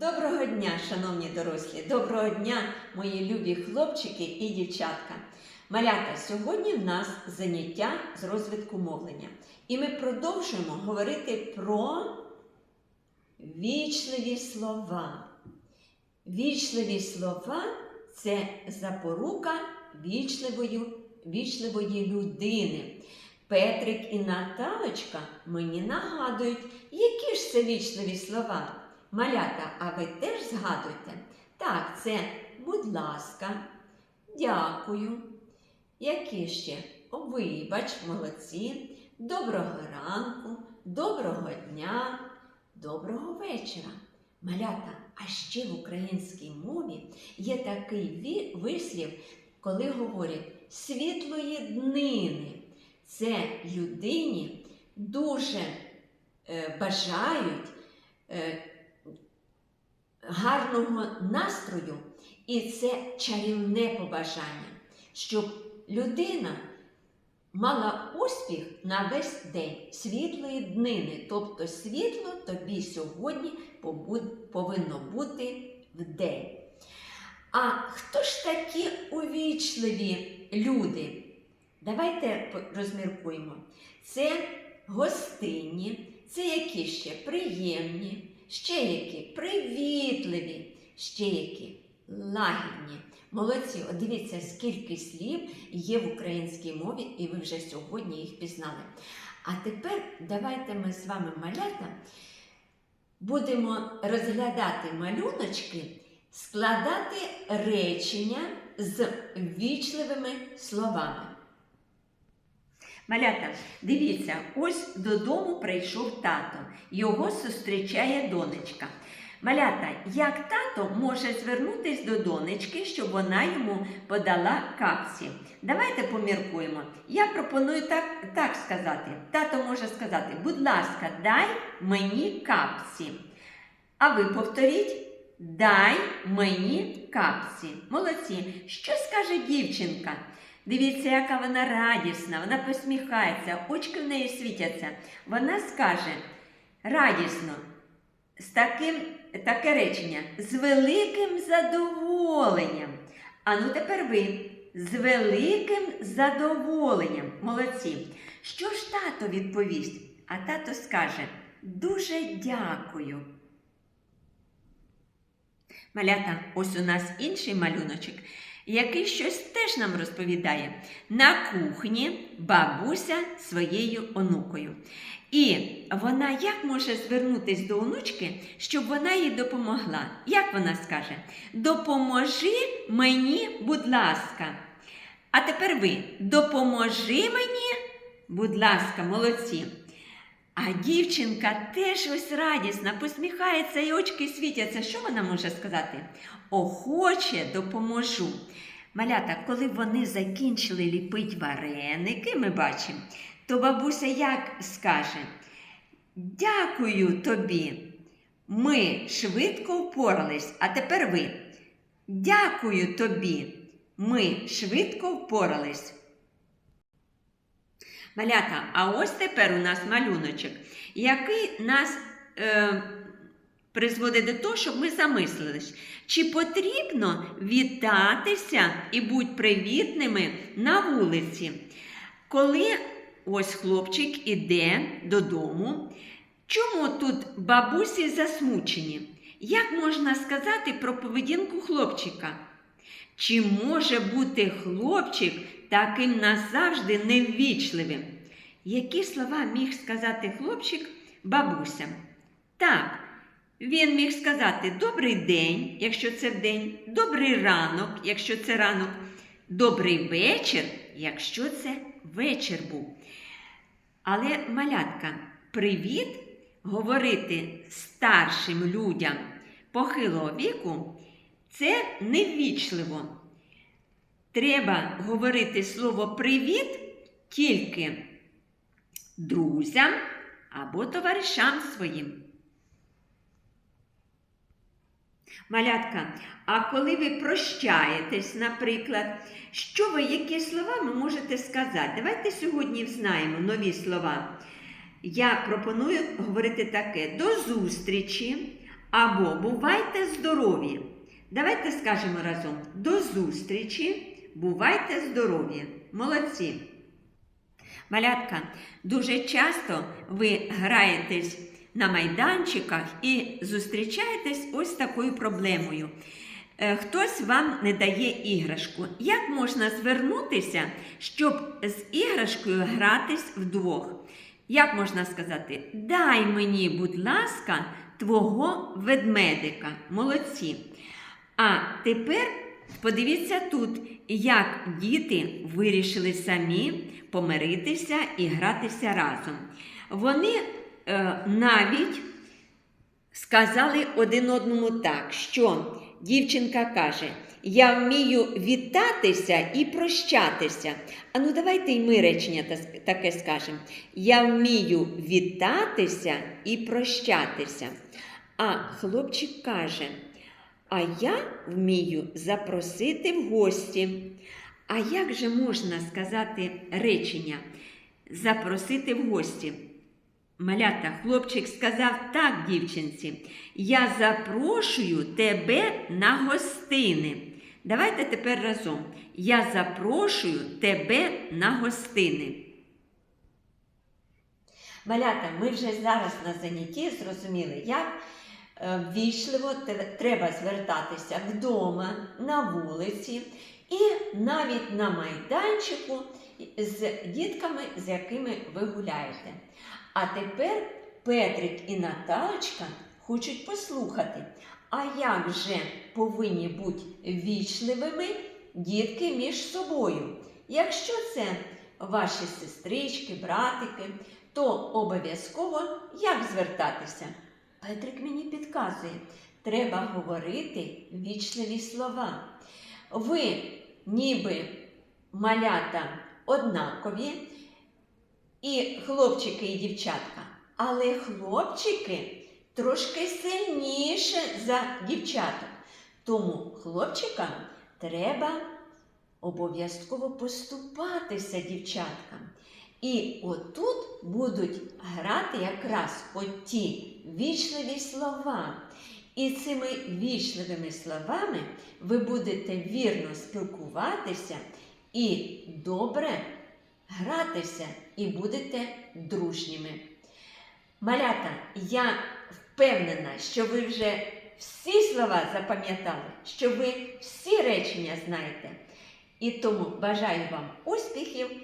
Доброго дня, шановні дорослі! Доброго дня, мої любі хлопчики і дівчатка! Малята, сьогодні в нас заняття з розвитку мовлення. І ми продовжуємо говорити про вічливі слова. Вічливі слова це запорука вічливої, вічливої людини. Петрик і Наталочка мені нагадують, які ж це вічливі слова. Малята, а ви теж згадуйте? Так, це будь ласка, дякую. Які ще? Вибач, молодці, доброго ранку, доброго дня, доброго вечора. Малята, а ще в українській мові є такий вислів, коли говорять світлої днини. Це людині дуже е, бажають. Гарного настрою, і це чарівне побажання, щоб людина мала успіх на весь день світлої днини. Тобто світло тобі сьогодні повинно бути в день. А хто ж такі увічливі люди? Давайте розміркуємо. Це гостинні, це які ще приємні, ще які привітливі, ще які лагідні. Молодці, от дивіться, скільки слів є в українській мові, і ви вже сьогодні їх пізнали. А тепер давайте ми з вами малята будемо розглядати малюночки, складати речення з вічливими словами. Малята, дивіться, ось додому прийшов тато. Його зустрічає донечка. Малята, як тато може звернутись до донечки, щоб вона йому подала капці? Давайте поміркуємо. Я пропоную так, так сказати. Тато може сказати, будь ласка, дай мені капці. А ви повторіть, дай мені капці. Молодці. Що скаже дівчинка? Дивіться, яка вона радісна, вона посміхається, очки в неї світяться. Вона скаже радісно, з таким, таке речення, з великим задоволенням. А ну тепер ви з великим задоволенням. Молодці. Що ж тато відповість? А тато скаже дуже дякую. Малята, ось у нас інший малюночок, який щось теж нам розповідає. На кухні бабуся своєю онукою. І вона як може звернутися до онучки, щоб вона їй допомогла? Як вона скаже? Допоможи мені, будь ласка. А тепер ви допоможи мені, будь ласка, молодці. А дівчинка теж ось радісна, посміхається і очки світяться. Що вона може сказати? Охоче допоможу. Малята, коли вони закінчили ліпить вареники, ми бачимо, то бабуся як скаже: Дякую тобі. Ми швидко впорались, а тепер ви. Дякую тобі. Ми швидко впорались. Малята, а ось тепер у нас малюночок, який нас е, призводить до того, щоб ми замислились, чи потрібно вітатися і бути привітними на вулиці. Коли ось хлопчик іде додому, чому тут бабусі засмучені? Як можна сказати про поведінку хлопчика? Чи може бути хлопчик таким назавжди неввічливим? Які слова міг сказати хлопчик бабусям? Так, він міг сказати добрий день, якщо це вдень, добрий ранок, якщо це ранок, добрий вечір, якщо це вечір був. Але малятка, привіт говорити старшим людям похилого віку це неввічливо. Треба говорити слово привіт тільки друзям або товаришам своїм. Малятка, а коли ви прощаєтесь, наприклад, що ви, які слова ви можете сказати? Давайте сьогодні взнаємо нові слова. Я пропоную говорити таке: до зустрічі або бувайте здорові. Давайте скажемо разом до зустрічі, бувайте здорові. Молодці! Малятка, дуже часто ви граєтесь на майданчиках і зустрічаєтесь ось такою проблемою. Е, Хтось вам не дає іграшку. Як можна звернутися, щоб з іграшкою гратись вдвох? Як можна сказати, дай мені, будь ласка, твого ведмедика. Молодці. А тепер подивіться тут, як діти вирішили самі помиритися і гратися разом. Вони е, навіть сказали один одному так, що дівчинка каже: Я вмію вітатися і прощатися. А ну давайте й ми речення таке скажемо. Я вмію вітатися і прощатися. А хлопчик каже: А я вмію запросити в гості. А як же можна сказати речення запросити в гості? Малята, хлопчик сказав так, дівчинці, я запрошую тебе на гостини. Давайте тепер разом. Я запрошую тебе на гостини. Малята, ми вже зараз на занятті зрозуміли, як ввічливо треба звертатися вдома, на вулиці і навіть на майданчику з дітками, з якими ви гуляєте. А тепер Петрик і Наталочка хочуть послухати, а як же повинні бути вічливими дітки між собою? Якщо це ваші сестрички, братики, то обов'язково як звертатися? Петрик мені підказує, треба говорити вічливі слова. Ви, ніби малята однакові, і хлопчики, і дівчатка. Але хлопчики трошки сильніше за дівчаток. Тому хлопчикам треба обов'язково поступатися дівчаткам. І отут будуть грати якраз оті вічливі слова. І цими вічливими словами ви будете вірно спілкуватися і добре гратися і будете дружніми. Малята, я впевнена, що ви вже всі слова запам'ятали, що ви всі речення знаєте. І тому бажаю вам успіхів